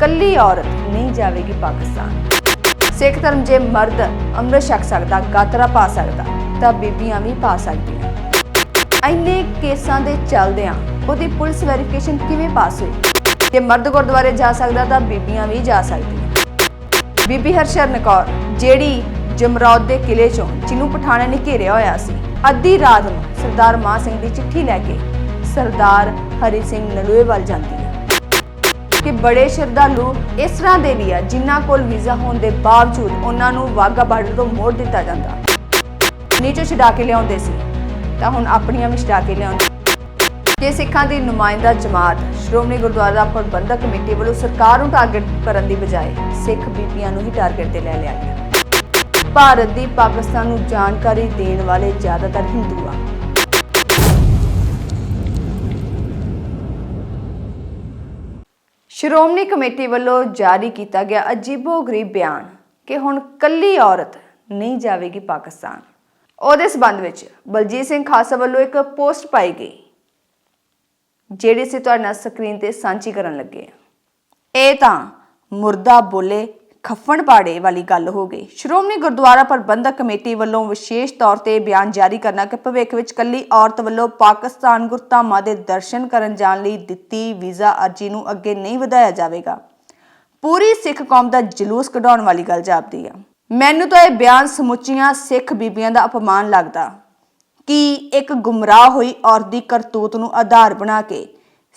ਕੱਲੀ ਔਰਤ ਨਹੀਂ ਜਾਵੇਗੀ ਪਾਕਿਸਤਾਨ। ਸਿੱਖ ਧਰਮ ਜੇ ਮਰਦ ਅੰਮ੍ਰਿਤ ਛਕ ਸਕਦਾ, ਗਾਤਰਾ ਪਾ ਸਕਦਾ, ਤਾਂ ਬੀਬੀਆਂ ਵੀ ਪਾ ਸਕਦੀਆਂ। ਇੰਨੇ ਕੇਸਾਂ ਦੇ ਚੱਲਦਿਆਂ ਉਹਦੀ ਪੁਲਿਸ ਵੈਰੀਫਿਕੇਸ਼ਨ ਕਿਵੇਂ ਪਾਸ ਹੋਈ? ਜੇ ਮਰਦ ਗੁਰਦੁਆਰੇ ਜਾ ਸਕਦਾ ਤਾਂ ਬੀਬੀਆਂ ਵੀ ਜਾ ਸਕਦੀਆਂ। ਬੀਬੀ ਹਰਸ਼ਰਨ ਕੌਰ, ਜਿਹੜੀ ਜਮਰੌਦ ਦੇ ਕਿਲੇ ਚੋਂ, ਜਿਹਨੂੰ ਪਠਾਣਾ ਨੇ ਘੇਰਿਆ ਹੋਇਆ ਸੀ, ਅੱਧੀ ਰਾਤ ਨੂੰ ਸਰਦਾਰ ਮਾਨ ਸਿੰਘ ਦੀ ਚਿੱਠੀ ਲੈ ਕੇ ਸਰਦਾਰ ਹਰੀ ਸਿੰਘ ਨਲੂਏ ਵੱਲ ਜਾਂਦੀ ਹੈ। ਕਿ ਬੜੇ ਸ਼ਰਧਾਲੂ ਇਸ ਤਰ੍ਹਾਂ ਦੇ ਵੀ ਆ, ਜਿਨ੍ਹਾਂ ਕੋਲ ਵੀਜ਼ਾ ਹੋਣ ਦੇ ਬਾਵਜੂਦ ਉਹਨਾਂ ਨੂੰ ਵਾਗਾ ਬਾਰਡਰ ਤੋਂ ਮੋੜ ਦਿੱਤਾ ਜਾਂਦਾ। ਨੀਚੇ ਛਡਾ ਕੇ ਲਿਆਉਂਦੇ ਸੀ, ਤਾਂ ਹੁਣ ਆਪਣੀਆਂ ਵੀ ਛਡਾ ਕੇ ਲਿਆਉਂਦੇ। ਕਿ ਸਿੱਖਾਂ ਦੀ ਨੁਮਾਇੰਦਾ ਜਮਾਤ ਸ਼੍ਰੋਮਣੀ ਗੁਰਦੁਆਰਾ ਪ੍ਰਬੰਧਕ ਕਮੇਟੀ ਵੱਲੋਂ ਸਰਕਾਰ ਨੂੰ ਟਾਰਗੇਟ ਕਰਨ ਦੀ ਬਜਾਏ ਸਿੱਖ ਬੀਬੀਆਂ ਨੂੰ ਹੀ ਟਾਰਗੇਟ ਤੇ ਲੈ ਲਿਆ ਗਿਆ। ਭਾਰਤ ਦੀ ਪਾਕਿਸਤਾਨ ਨੂੰ ਜਾਣਕਾਰੀ ਦੇਣ ਵਾਲੇ ਜ਼ਿਆਦਾਤਰ ਹਿੰਦੂ ਆ। ਸ਼੍ਰੋਮਣੀ ਕਮੇਟੀ ਵੱਲੋਂ ਜਾਰੀ ਕੀਤਾ ਗਿਆ ਅਜੀਬੋ-ਗਰੀਬ ਬਿਆਨ ਕਿ ਹੁਣ ਕੱਲੀ ਔਰਤ ਨਹੀਂ ਜਾਵੇਗੀ ਪਾਕਿਸਤਾਨ ਉਹਦੇ ਸਬੰਧ ਵਿੱਚ ਬਲਜੀਤ ਸਿੰਘ ਖਾਲਸਾ ਵੱਲੋਂ ਇੱਕ ਪੋਸਟ ਪਾਈ ਗਈ, ਜਿਹੜੀ ਅਸੀਂ ਤੁਹਾਡੇ ਨਾਲ ਸਕਰੀਨ ਤੇ ਸਾਂਝੀ ਕਰਨ ਲੱਗੇ ਹਾਂ। ਇਹ ਤਾਂ ਮੁਰਦਾ ਬੋਲੇ ਖੱਫਣ ਪਾੜੇ ਵਾਲੀ ਗੱਲ ਹੋ ਗਈ। ਸ਼੍ਰੋਮਣੀ ਗੁਰਦੁਆਰਾ ਪ੍ਰਬੰਧਕ ਕਮੇਟੀ ਵੱਲੋਂ ਵਿਸ਼ੇਸ਼ ਤੌਰ ਤੇ ਬਿਆਨ ਜਾਰੀ ਕਰਨਾ ਕਿ ਭਵਿੱਖ ਵਿੱਚ ਕੱਲੀ ਔਰਤ ਵੱਲੋਂ ਪਾਕਿਸਤਾਨ ਗੁਰਧਾਮਾਂ ਦੇ ਦਰਸ਼ਨ ਕਰਨ ਜਾਣ ਲਈ ਦਿੱਤੀ ਵੀਜ਼ਾ ਅਰਜ਼ੀ ਨੂੰ ਅੱਗੇ ਨਹੀਂ ਵਧਾਇਆ ਜਾਵੇਗਾ। ਪੂਰੀ ਸਿੱਖ ਕੌਮ ਦਾ ਜਲੂਸ ਕਢਾਉਣ ਵਾਲੀ ਗੱਲ ਜਾਪਦੀ ਆ। ਮੈਨੂੰ ਤਾਂ ਇਹ ਬਿਆਨ ਸਮੁੱਚੀਆਂ ਸਿੱਖ ਬੀਬੀਆਂ ਦਾ ਅਪਮਾਨ ਲੱਗਦਾ। ਕਿ ਇੱਕ ਗੁੰਮਰਾਹ ਹੋਈ ਔਰਤ ਦੀ ਕਰਤੂਤ ਨੂੰ ਆਧਾਰ ਬਣਾ ਕੇ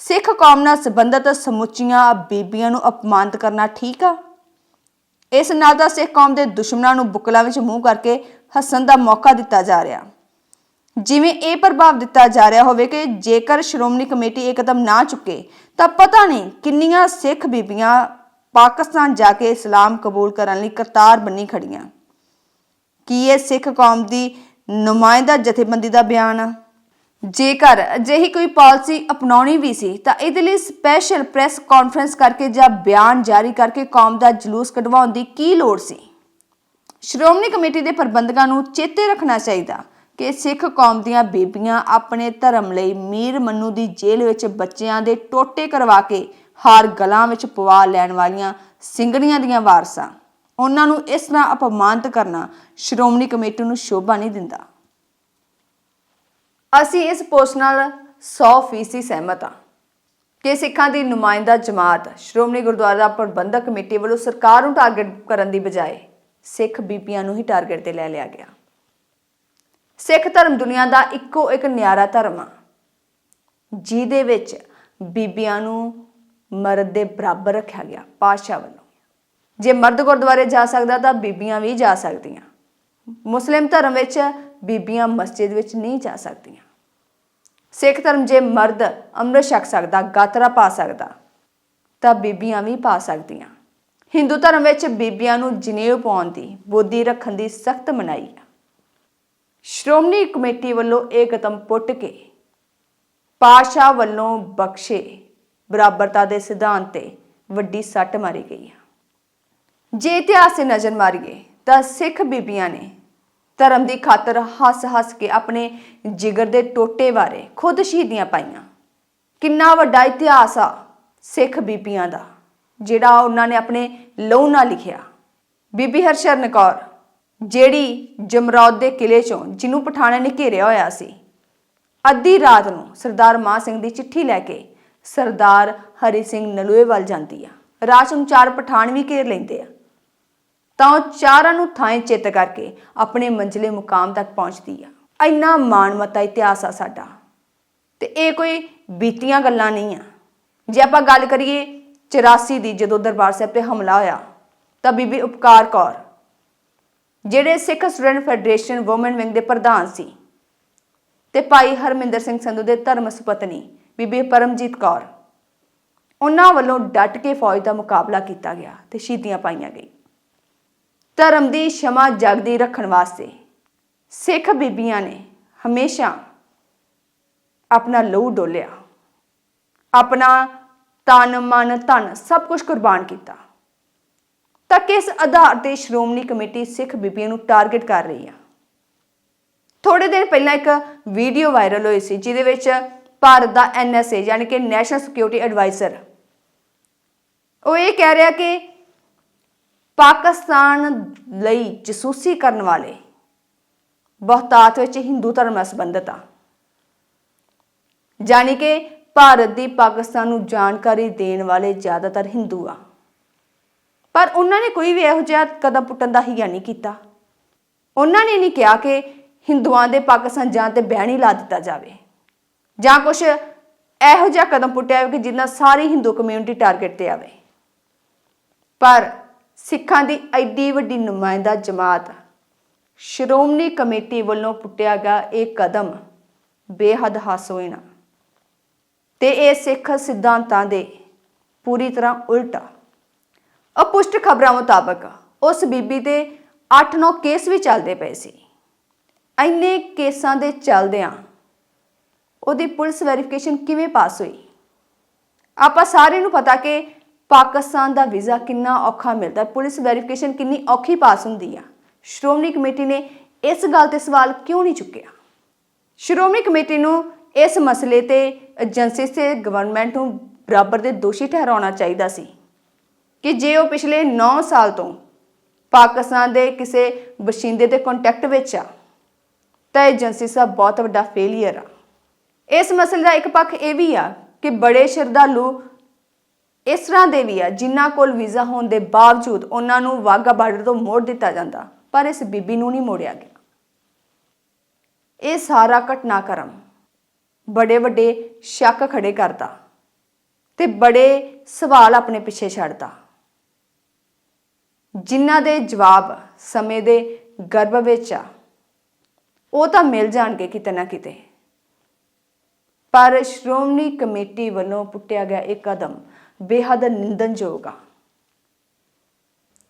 ਸਿੱਖ ਕੌਮ ਨਾਲ ਸੰਬੰਧਿਤ ਸਮੁੱਚੀਆਂ ਬੀਬੀਆਂ ਨੂੰ ਅਪਮਾਨਿਤ ਕਰਨਾ ਠੀਕ ਆ? ਇਸ ਨਾਲ ਤਾਂ ਸਿੱਖ ਕੌਮ ਦੇ ਦੁਸ਼ਮਣਾਂ ਨੂੰ ਬੁਕਲਾਂ ਵਿੱਚ ਮੂੰਹ ਕਰਕੇ ਹੱਸਣ ਦਾ ਮੌਕਾ ਦਿੱਤਾ ਜਾ ਰਿਹਾ। ਜਿਵੇਂ ਇਹ ਪ੍ਰਭਾਵ ਦਿੱਤਾ ਜਾ ਰਿਹਾ ਹੋਵੇ ਕਿ ਜੇਕਰ ਸ਼੍ਰੋਮਣੀ ਕਮੇਟੀ ਇਹ ਕਦਮ ਨਾ ਚੁੱਕੇ, ਤਾਂ ਪਤਾ ਨਹੀਂ ਕਿੰਨੀਆਂ ਸਿੱਖ ਬੀਬੀਆਂ ਪਾਕਿਸਤਾਨ ਜਾ ਕੇ ਇਸਲਾਮ ਕਬੂਲ ਕਰਨ ਲਈ ਕਰਤਾਰ ਬੰਨੀ ਖੜੀਆਂ। ਕੀ ਇਹ ਸਿੱਖ ਕੌਮ ਦੀ ਨੁਮਾਇੰਦਾ ਜਥੇਬੰਦੀ ਦਾ ਬਿਆਨ ਆ? ਜੇਕਰ ਅਜਿਹੀ ਕੋਈ ਪਾਲਿਸੀ ਅਪਣਾਉਣੀ ਵੀ ਸੀ, ਤਾਂ ਇਹਦੇ ਲਈ ਸਪੈਸ਼ਲ ਪ੍ਰੈਸ ਕਾਨਫਰੰਸ ਕਰਕੇ ਜਾਂ ਬਿਆਨ ਜਾਰੀ ਕਰਕੇ ਕੌਮ ਦਾ ਜਲੂਸ ਕਢਵਾਉਣ ਦੀ ਕੀ ਲੋੜ ਸੀ? ਸ਼੍ਰੋਮਣੀ ਕਮੇਟੀ ਦੇ ਪ੍ਰਬੰਧਕਾਂ ਨੂੰ ਚੇਤੇ ਰੱਖਣਾ ਚਾਹੀਦਾ ਕਿ ਸਿੱਖ ਕੌਮ ਦੀਆਂ ਬੀਬੀਆਂ ਆਪਣੇ ਧਰਮ ਲਈ ਮੀਰ ਮੰਨੂ ਦੀ ਜੇਲ੍ਹ ਵਿੱਚ ਬੱਚਿਆਂ ਦੇ ਟੋਟੇ ਕਰਵਾ ਕੇ ਹਾਰ ਗਲਾਂ ਵਿੱਚ ਪਵਾ ਲੈਣ ਵਾਲੀਆਂ ਸਿੰਘਣੀਆਂ ਦੀਆਂ ਵਾਰਸਾਂ। ਉਹਨਾਂ ਨੂੰ ਇਸ ਤਰ੍ਹਾਂ ਅਪਮਾਨਿਤ ਕਰਨਾ ਸ਼੍ਰੋਮਣੀ ਕਮੇਟੀ ਨੂੰ ਸ਼ੋਭਾ ਨਹੀਂ ਦਿੰਦਾ। ਅਸੀਂ ਇਸ ਪੋਸਟ ਨਾਲ 100% ਸਹਿਮਤ ਹਾਂ ਕਿ ਸਿੱਖਾਂ ਦੀ ਨੁਮਾਇੰਦਾ ਜਮਾਤ ਸ਼੍ਰੋਮਣੀ ਗੁਰਦੁਆਰਾ ਪ੍ਰਬੰਧਕ ਕਮੇਟੀ ਵੱਲੋਂ ਸਰਕਾਰ ਨੂੰ ਟਾਰਗੇਟ ਕਰਨ ਦੀ ਬਜਾਏ ਸਿੱਖ ਬੀਬੀਆਂ ਨੂੰ ਹੀ ਟਾਰਗੇਟ ਤੇ ਲੈ ਲਿਆ ਗਿਆ। ਸਿੱਖ ਧਰਮ ਦੁਨੀਆ ਦਾ ਇੱਕੋ ਇੱਕ ਨਿਆਰਾ ਧਰਮ ਆ, ਜਿਹਦੇ ਵਿੱਚ ਬੀਬੀਆਂ ਨੂੰ ਮਰਦ ਦੇ ਬਰਾਬਰ ਰੱਖਿਆ ਗਿਆ, ਪਾਤਸ਼ਾਹ ਵੱਲੋਂ। ਜੇ ਮਰਦ ਗੁਰਦੁਆਰੇ ਜਾ ਸਕਦਾ ਤਾਂ ਬੀਬੀਆਂ ਵੀ ਜਾ ਸਕਦੀਆਂ। ਮੁਸਲਿਮ ਧਰਮ ਵਿੱਚ ਬੀਬੀਆਂ ਮਸਜਿਦ ਵਿੱਚ ਨਹੀਂ ਜਾ ਸਕਦੀਆਂ। ਸਿੱਖ ਧਰਮ ਜੇ ਮਰਦ ਅੰਮ੍ਰਿਤ ਛਕ ਸਕਦਾ, ਗਾਤਰਾ ਪਾ ਸਕਦਾ, ਤਾਂ ਬੀਬੀਆਂ ਵੀ ਪਾ ਸਕਦੀਆਂ। ਹਿੰਦੂ ਧਰਮ ਵਿੱਚ ਬੀਬੀਆਂ ਨੂੰ ਜਨੇਊ ਪਾਉਣ ਦੀ, ਬੋਧੀ ਰੱਖਣ ਦੀ ਸਖਤ ਮਨਾਹੀ ਹੈ ਸ਼੍ਰੋਮਣੀ ਕਮੇਟੀ ਵੱਲੋਂ ਇਹ ਕਦਮ ਪੁੱਟ ਕੇ ਪਾਸ਼ਾ ਵੱਲੋਂ ਬਖਸ਼ੇ ਬਰਾਬਰਤਾ ਦੇ ਸਿਧਾਂਤ ਤੇ ਵੱਡੀ ਸੱਟ ਮਾਰੀ ਗਈ ਹੈ ਜੇ ਇਤਿਹਾਸ ਤੇ ਨਜ਼ਰ ਮਾਰੀਏ, ਤਾਂ ਸਿੱਖ ਬੀਬੀਆਂ ਨੇ ਧਰਮ ਦੀ ਖਾਤਰ ਹੱਸ-ਹੱਸ ਕੇ ਆਪਣੇ ਜਿਗਰ ਦੇ ਟੋਟੇ ਬਾਰੇ ਖੁਦ ਸ਼ਹੀਦੀਆਂ ਪਾਈਆਂ। ਕਿੰਨਾ ਵੱਡਾ ਇਤਿਹਾਸ ਆ ਸਿੱਖ ਬੀਬੀਆਂ ਦਾ, ਜਿਹੜਾ ਉਹਨਾਂ ਨੇ ਆਪਣੇ ਲਹੂ ਨਾਲ ਲਿਖਿਆ। ਬੀਬੀ ਹਰਸ਼ਰਨ ਕੌਰ, ਜਿਹੜੀ ਜਮਰੌਦ ਦੇ ਕਿਲੇ ਚੋਂ ਜਿਹਨੂੰ ਪਠਾਣਾ ਨੇ ਘੇਰਿਆ ਹੋਇਆ ਸੀ, ਅੱਧੀ ਰਾਤ ਨੂੰ ਸਰਦਾਰ ਮਾਨ ਸਿੰਘ ਦੀ ਚਿੱਠੀ ਲੈ ਕੇ ਸਰਦਾਰ ਹਰੀ ਸਿੰਘ ਨਲੂਏ ਵੱਲ ਜਾਂਦੀ ਆ। ਰਾਤ ਨੂੰ ਚਾਰ ਪਠਾਨ ਵੀ ਘੇਰ ਲੈਂਦੇ ਆ। ਤਾਂ ਉਹ ਚਾਰਾਂ ਨੂੰ ਥਾਂ ਚਿੱਤ ਕਰਕੇ ਆਪਣੇ ਮੰਜ਼ਲੇ ਮੁਕਾਮ ਤੱਕ ਪਹੁੰਚਦੀ ਆ। ਇੰਨਾ ਮਾਣਮੱਤਾ ਇਤਿਹਾਸ ਆ ਸਾਡਾ। ਤੇ ਇਹ ਕੋਈ ਬੀਤੀਆਂ ਗੱਲਾਂ ਨਹੀਂ ਆ। ਜੇ ਆਪਾਂ ਗੱਲ ਕਰੀਏ 84 ਦੀ ਜਦੋਂ ਦਰਬਾਰ ਸਾਹਿਬ ਤੇ ਹਮਲਾ ਹੋਇਆ, ਤਾਂ ਬੀਬੀ ਉਪਕਾਰ ਕੌਰ, ਜਿਹੜੇ Sikh student federation women wing ਦੇ ਪ੍ਰਧਾਨ ਸੀ, ਤੇ ਭਾਈ ਹਰਮਿੰਦਰ ਸਿੰਘ ਸੰਧੂ ਦੇ ਧਰਮ ਸੁਪਤਨੀ ਬੀਬੀ ਪਰਮਜੀਤ ਕੌਰ, ਉਹਨਾਂ ਵੱਲੋਂ ਡਟ ਕੇ ਫੌਜ ਦਾ ਮੁਕਾਬਲਾ ਕੀਤਾ ਗਿਆ ਤੇ ਸ਼ਹੀਦੀਆਂ ਪਾਈਆਂ ਗਈ ਧਰਮ ਦੀ ਸ਼ਮਾ ਜਗਦੀ ਰੱਖਣ ਵਾਸਤੇ ਸਿੱਖ ਬੀਬੀਆਂ ਨੇ ਹਮੇਸ਼ਾ ਆਪਣਾ ਲਹੂ ਡੋਲਿਆ, ਆਪਣਾ ਤਨ, ਮਨ, ਧਨ ਸਭ ਕੁਝ ਕੁਰਬਾਨ ਕੀਤਾ। ਤਾਂ ਕਿਸ ਆਧਾਰ ਤੇ ਸ਼੍ਰੋਮਣੀ ਕਮੇਟੀ ਸਿੱਖ ਬੀਬੀਆਂ ਨੂੰ ਟਾਰਗੇਟ ਕਰ ਰਹੀ ਆ? ਥੋੜੇ ਦਿਨ ਪਹਿਲਾਂ ਇੱਕ ਵੀਡੀਓ ਵਾਇਰਲ ਹੋਈ ਸੀ, ਜਿਹਦੇ ਵਿੱਚ ਭਾਰਤ ਦਾ ਐਨਐਸਏ ਯਾਨੀ ਕਿ ਨੈਸ਼ਨਲ ਸਿਕਿਉਰਿਟੀ ਐਡਵਾਈਜ਼ਰ, ਉਹ ਇਹ ਕਹਿ ਰਿਹਾ ਕਿ ਪਾਕਿਸਤਾਨ ਲਈ ਜਸੂਸੀ ਕਰਨ ਵਾਲੇ ਬਹੁਤਾਤ ਵਿੱਚ ਹਿੰਦੂ ਧਰਮ ਨਾਲ ਸੰਬੰਧਿਤ ਆ। ਜਾਣੀ ਕਿ ਭਾਰਤ ਦੀ ਪਾਕਿਸਤਾਨ ਨੂੰ ਜਾਣਕਾਰੀ ਦੇਣ ਵਾਲੇ ਜ਼ਿਆਦਾਤਰ ਹਿੰਦੂ ਆ। ਪਰ ਉਹਨਾਂ ਨੇ ਕੋਈ ਵੀ ਇਹੋ ਜਿਹਾ ਕਦਮ ਪੁੱਟਣ ਦਾ ਹੀਆ ਨਹੀਂ ਕੀਤਾ। ਉਹਨਾਂ ਨੇ ਨਹੀਂ ਕਿਹਾ ਕਿ ਹਿੰਦੂਆਂ ਦੇ ਪਾਕਿਸਤਾਨ ਜਾਣ ਤੇ ਬੈਨ ਹੀ ਲਾ ਦਿੱਤਾ ਜਾਵੇ। ਜਾਂ ਕੁਝ ਇਹੋ ਜਿਹਾ ਕਦਮ ਪੁੱਟਿਆ ਹੋਵੇ ਕਿ ਜਿੰਨਾ ਸਾਰੀ ਹਿੰਦੂ ਕਮਿਊਨਿਟੀ ਟਾਰਗੇਟ ਤੇ ਆਵੇ। ਪਰ ਸਿੱਖਾਂ ਦੀ ਐਡੀ ਵੱਡੀ ਨੁਮਾਇੰਦਾ ਜਮਾਤ। ਸ਼੍ਰੋਮਣੀ ਕਮੇਟੀ ਵੱਲੋਂ ਪੁੱਟਿਆ ਗਿਆ ਇਹ ਕਦਮ ਬੇਹੱਦ ਹਾਸੋਹੀਣਾ। ਤੇ ਇਹ ਸਿੱਖ ਸਿਧਾਂਤਾਂ ਦੇ ਪੂਰੀ ਤਰ੍ਹਾਂ ਉਲਟਾ। ਅਪੁਸ਼ਟ ਖਬਰਾਂ ਮੁਤਾਬਕ ਉਸ ਬੀਬੀ ਤੇ 8-9 ਕੇਸ ਵੀ ਚੱਲਦੇ ਪਏ ਸੀ। ਇੰਨੇ ਕੇਸਾਂ ਦੇ ਚੱਲਦਿਆਂ ਉਹਦੀ ਪੁਲਿਸ ਵੈਰੀਫਿਕੇਸ਼ਨ ਕਿਵੇਂ ਪਾਸ ਹੋਈ? ਆਪਾਂ ਸਾਰਿਆਂ ਨੂੰ ਪਤਾ ਕਿ ਪਾਕਿਸਤਾਨ ਦਾ ਵੀਜ਼ਾ ਕਿੰਨਾ ਔਖਾ ਮਿਲਦਾ ਹੈ, ਪੁਲਿਸ ਵੈਰੀਫਿਕੇਸ਼ਨ ਕਿੰਨੀ ਔਖੀ ਪਾਸ ਹੁੰਦੀ ਆ? ਸ਼੍ਰੋਮਣੀ ਕਮੇਟੀ ਨੇ ਇਸ ਗੱਲ ਤੇ ਸਵਾਲ ਕਿਉਂ ਨਹੀਂ ਚੁੱਕਿਆ? ਸ਼੍ਰੋਮਣੀ ਕਮੇਟੀ ਨੂੰ ਇਸ ਮਸਲੇ ਤੇ ਏਜੰਸੀ ਤੇ ਗਵਰਨਮੈਂਟ ਨੂੰ ਬਰਾਬਰ ਦੇ ਦੋਸ਼ੀ ਠਹਿਰਾਉਣਾ ਚਾਹੀਦਾ ਸੀ ਕਿ ਜੇ ਉਹ ਪਿਛਲੇ 9 ਸਾਲ ਤੋਂ ਪਾਕਿਸਤਾਨ ਦੇ ਕਿਸੇ ਵਸਿੰਦੇ ਦੇ ਕੰਟੈਕਟ ਵਿੱਚ ਆ ਤਾਂ ਏਜੰਸੀ ਸਾਹਿਬ ਬਹੁਤ ਵੱਡਾ ਫੇਲਿਅਰ ਆ। ਇਸ ਮਸਲੇ ਦਾ ਇੱਕ ਪੱਖ ਇਹ ਵੀ ਆ ਕਿ ਬੜੇ ਸ਼ਰਧਾਲੂ ਇਸ ਤਰ੍ਹਾਂ ਦੇ ਵੀ ਆ, ਜਿਨ੍ਹਾਂ ਕੋਲ ਵੀਜ਼ਾ ਹੋਣ ਦੇ ਬਾਵਜੂਦ ਉਹਨਾਂ ਨੂੰ ਵਾਗਾ ਬਾਰਡਰ ਤੋਂ ਮੋੜ ਦਿੱਤਾ ਜਾਂਦਾ, ਪਰ ਇਸ ਬੀਬੀ ਨੂੰ ਨਹੀਂ ਮੋੜਿਆ ਗਿਆ। ਇਹ ਸਾਰਾ ਘਟਨਾਕ੍ਰਮ ਬੜੇ ਵੱਡੇ ਸ਼ੱਕ ਖੜੇ ਕਰਦਾ ਤੇ ਬੜੇ ਸਵਾਲ ਆਪਣੇ ਪਿੱਛੇ ਛੱਡਦਾ। ਜਿਨ੍ਹਾਂ ਦੇ ਜਵਾਬ ਸਮੇਂ ਦੇ ਗਰਭ ਵਿੱਚ ਆ, ਉਹ ਤਾਂ ਮਿਲ ਜਾਣਗੇ ਕਿਤੇ ਨਾ ਕਿਤੇ। ਪਰ ਸ਼੍ਰੋਮਣੀ ਕਮੇਟੀ ਵੱਲੋਂ ਪੁੱਟਿਆ ਗਿਆ ਇਹ ਕਦਮ ਬੇਹੱਦ ਨਿੰਦਨਯੋਗ ਆ।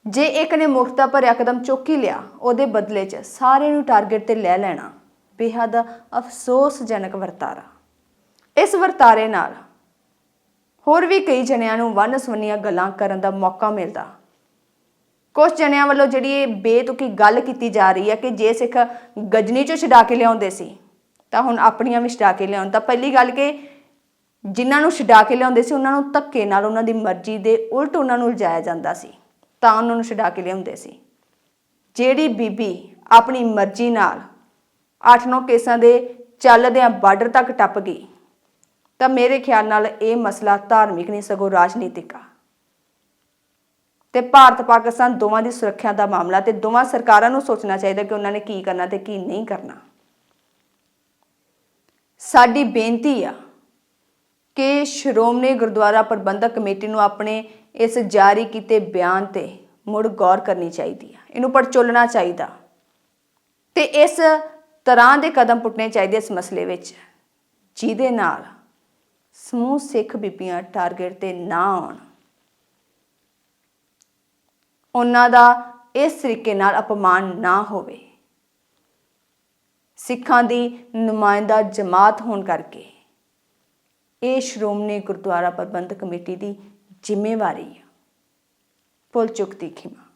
ਜੇ ਇੱਕ ਨੇ ਮੁਖਤਾ ਭਰਿਆ ਕਦਮ ਚੁੱਕੀ ਲਿਆ, ਉਹਦੇ ਬਦਲੇ 'ਚ ਸਾਰੇ ਨੂੰ ਟਾਰਗੇਟ ਤੇ ਲੈ ਲੈਣਾ ਬੇਹੱਦ ਅਫਸੋਸਜਨਕ ਵਰਤਾਰਾ। ਇਸ ਵਰਤਾਰੇ ਨਾਲ ਹੋਰ ਵੀ ਕਈ ਜਣਿਆਂ ਨੂੰ ਵੰਨ-ਸਵੰਨੀਆਂ ਗੱਲਾਂ ਕਰਨ ਦਾ ਮੌਕਾ ਮਿਲਦਾ। ਕੁਝ ਜਣਿਆਂ ਵੱਲੋਂ ਜਿਹੜੀ ਇਹ ਬੇਤੁਕੀ ਗੱਲ ਕੀਤੀ ਜਾ ਰਹੀ ਹੈ ਕਿ ਜੇ ਸਿੱਖ ਗਜਨੀ ਚੋਂ ਛਡਾ ਕੇ ਲਿਆਉਂਦੇ ਸੀ, ਤਾਂ ਹੁਣ ਆਪਣੀਆਂ ਵੀ ਛਡਾ ਕੇ ਲਿਆਉਣ। ਤਾਂ ਪਹਿਲੀ ਗੱਲ ਕਿ ਜਿਨ੍ਹਾਂ ਨੂੰ ਛਡਾ ਕੇ ਲਿਆਉਂਦੇ ਸੀ, ਉਹਨਾਂ ਨੂੰ ਧੱਕੇ ਨਾਲ ਉਹਨਾਂ ਦੀ ਮਰਜ਼ੀ ਦੇ ਉਲਟ ਉਹਨਾਂ ਨੂੰ ਲਿਜਾਇਆ ਜਾਂਦਾ ਸੀ, ਤਾਂ ਉਹਨਾਂ ਨੂੰ ਛਡਾ ਕੇ ਲਿਆਉਂਦੇ ਸੀ। ਜਿਹੜੀ ਬੀਬੀ ਆਪਣੀ ਮਰਜ਼ੀ ਨਾਲ 8-9 ਕੇਸਾਂ ਦੇ ਚੱਲਦਿਆਂ ਬਾਰਡਰ ਤੱਕ ਟੱਪ ਗਈ, ਤਾਂ ਮੇਰੇ ਖਿਆਲ ਨਾਲ ਇਹ ਮਸਲਾ ਧਾਰਮਿਕ ਨਹੀਂ, ਸਗੋਂ ਰਾਜਨੀਤਿਕ ਆ। ਤੇ ਭਾਰਤ ਪਾਕਿਸਤਾਨ ਦੋਵਾਂ ਦੀ ਸੁਰੱਖਿਆ ਦਾ ਮਾਮਲਾ ਤੇ ਦੋਵਾਂ ਸਰਕਾਰਾਂ ਨੂੰ ਸੋਚਣਾ ਚਾਹੀਦਾ ਕਿ ਉਹਨਾਂ ਨੇ ਕੀ ਕਰਨਾ ਤੇ ਕੀ ਨਹੀਂ ਕਰਨਾ। ਸਾਡੀ ਬੇਨਤੀ ਆ ਕਿ ਸ਼੍ਰੋਮਣੀ ਗੁਰਦੁਆਰਾ ਪ੍ਰਬੰਧਕ ਕਮੇਟੀ ਨੂੰ ਆਪਣੇ ਇਸ ਜਾਰੀ ਕੀਤੇ ਬਿਆਨ ਤੇ ਮੁੜ ਗੌਰ ਕਰਨੀ ਚਾਹੀਦੀ ਹੈ ਇਹਨੂੰ ਪੜਚੋਲਣਾ ਚਾਹੀਦਾ। ਤੇ ਇਸ ਤਰ੍ਹਾਂ ਦੇ ਕਦਮ ਪੁੱਟਣੇ ਚਾਹੀਦੇ ਇਸ ਮਸਲੇ ਵਿੱਚ। ਜਿਹਦੇ ਨਾਲ ਸਮੂਹ ਸਿੱਖ ਬੀਬੀਆਂ ਟਾਰਗੇਟ ਤੇ ਨਾ ਆਉਣ। ਉਹਨਾਂ ਦਾ ਇਸ ਤਰੀਕੇ ਨਾਲ ਅਪਮਾਨ ਨਾ ਹੋਵੇ। ਸਿੱਖਾਂ ਦੀ ਨੁਮਾਇੰਦਾ ਜਮਾਤ ਹੋਣ ਕਰਕੇ। ਇਹ ਸ਼੍ਰੋਮਣੀ ਗੁਰਦੁਆਰਾ ਪ੍ਰਬੰਧਕ ਕਮੇਟੀ ਦੀ ਜ਼ਿੰਮੇਵਾਰੀ ਹੈ ਪੁੱਲ ਚੁੱਕ ਦੀ ਖਿਮਾ।